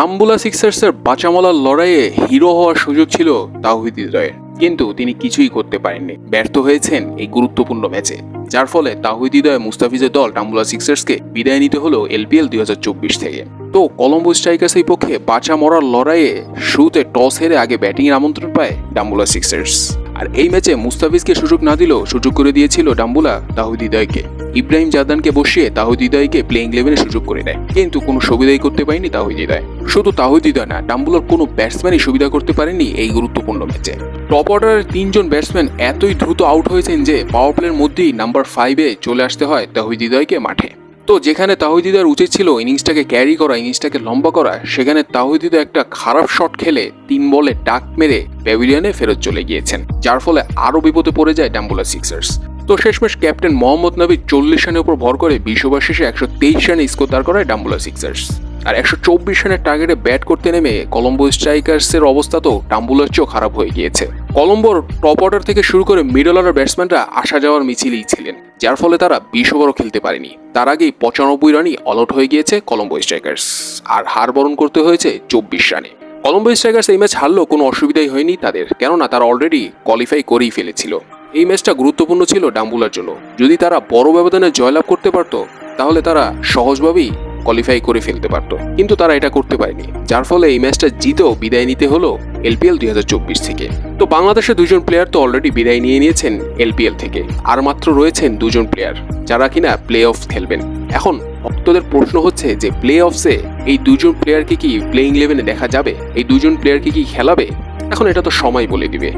ডাম্বুলা সিক্সার্সের বাঁচামলার লড়াইয়ে হিরো হওয়ার সুযোগ ছিল তাওহিদ হৃদয়ের কিন্তু তিনি কিছুই করতে পারেননি। ব্যর্থ হয়েছেন এই গুরুত্বপূর্ণ ম্যাচে, যার ফলে তাহিদ হৃদয় মুস্তাফিজের দল ডাম্বুলা সিক্সার্সকে বিদায় নিতে হলো এলপিএল দুই হাজার চব্বিশ থেকে। তো কলম্বো স্ট্রাইকার্সের পক্ষে বাঁচা মরার লড়াইয়ে শুরুতে টস হেরে আগে ব্যাটিংয়ের আমন্ত্রণ পায় ডাম্বুলা সিক্সার্স। আর এই ম্যাচে মুস্তাফিজকে সুযোগ না দিলেও সুযোগ করে দিয়েছিল ডাম্বুলা তাহিদ হৃদয়কে ইব্রাহিম জাদানকে বসিয়ে তাহিদ হৃদয়কে প্লেইং ইলেভেনে সুযোগ করে দেয়। কিন্তু কোনো সুবিধাই করতে পারেনি তাহিদ হৃদয় শুধু তাহিদ হৃদয় না, ডাম্বুলার কোনো ব্যাটসম্যানই সুবিধা করতে পারেনি এই গুরুত্বপূর্ণ ম্যাচে। টপ অর্ডারের তিনজন ব্যাটসম্যান এতই দ্রুত আউট হয়েছেন যে পাওয়ার প্লের মধ্যেই নাম্বার ফাইভে চলে আসতে হয় তাহিদ হৃদয়কে মাঠে। তো যেখানে তাহিদিদার উচিত ছিল ইনিংসটাকে ক্যারি করা, ইনিংসটাকে লম্বা করা, সেখানে তাহিদিদা একটা খারাপ শট খেলে তিন বলে ডাক মেরে প্যাভিলিয়নে ফেরত চলে গিয়েছেন, যার ফলে আরও বিপদে পড়ে যায় ডাম্বুলা সিক্সার্স। তো শেষমেশ ক্যাপ্টেন মোহাম্মদ নবী চল্লিশ রানের উপর ভর করে বিশ ওভার শেষে একশো তেইশ রানে স্কোর দাঁড় করায় ডাম্বুলা সিক্সার্স। আর একশো চব্বিশ রানের টার্গেটে ব্যাট করতে নেমে কলম্বো স্ট্রাইকার্সের অবস্থা তো ডাম্বুলার চেয়েও খারাপ হয়ে গিয়েছে। কলম্বোর টপ অর্ডার থেকে শুরু করে মিডল অর্ডার ব্যাটসম্যানরা আসা যাওয়ার মিছিলেই ছিলেন। যার ফলে তারা বিশ ওভারও খেলতে পারেনি। তার আগেই পঁচানব্বই রানই অলআউট হয়ে গিয়েছে কলম্বো স্ট্রাইকার্স। আর হার বরণ করতে হয়েছে চব্বিশ রানে। কলম্বো স্ট্রাইকার্স এই ম্যাচ হারলেও কোনো অসুবিধাই হয়নি তাদের, কেননা তারা অলরেডি কোয়ালিফাই করেই ফেলেছিল। এই ম্যাচটা গুরুত্বপূর্ণ ছিল ডাম্বুলার জন্য। যদি তারা বড় ব্যবধানে জয়লাভ করতে পারত, তাহলে তারা সহজভাবেই কোয়ালিফাই করে ফেলতে পারতো। কিন্তু তারা এটা করতে পারেনি, যার ফলে এই ম্যাচটা জিতেও বিদায় নিতে হলো এলপিএল দুই হাজার চব্বিশ থেকে। তো বাংলাদেশের দুজন প্লেয়ার তো অলরেডি বিদায় নিয়ে নিয়েছেন এলপিএল থেকে। আর মাত্র রয়েছেন দুজন প্লেয়ার যারা কিনা প্লে অফ খেলবেন। এখন ভক্তদের প্রশ্ন হচ্ছে যে প্লে অফসে এই দুজন প্লেয়ারকে কি প্লেইং ইলেভেনে দেখা যাবে? এই দুজন প্লেয়ারকে কি খেলাবে? এখন এটা তো সময় বলে দিবে।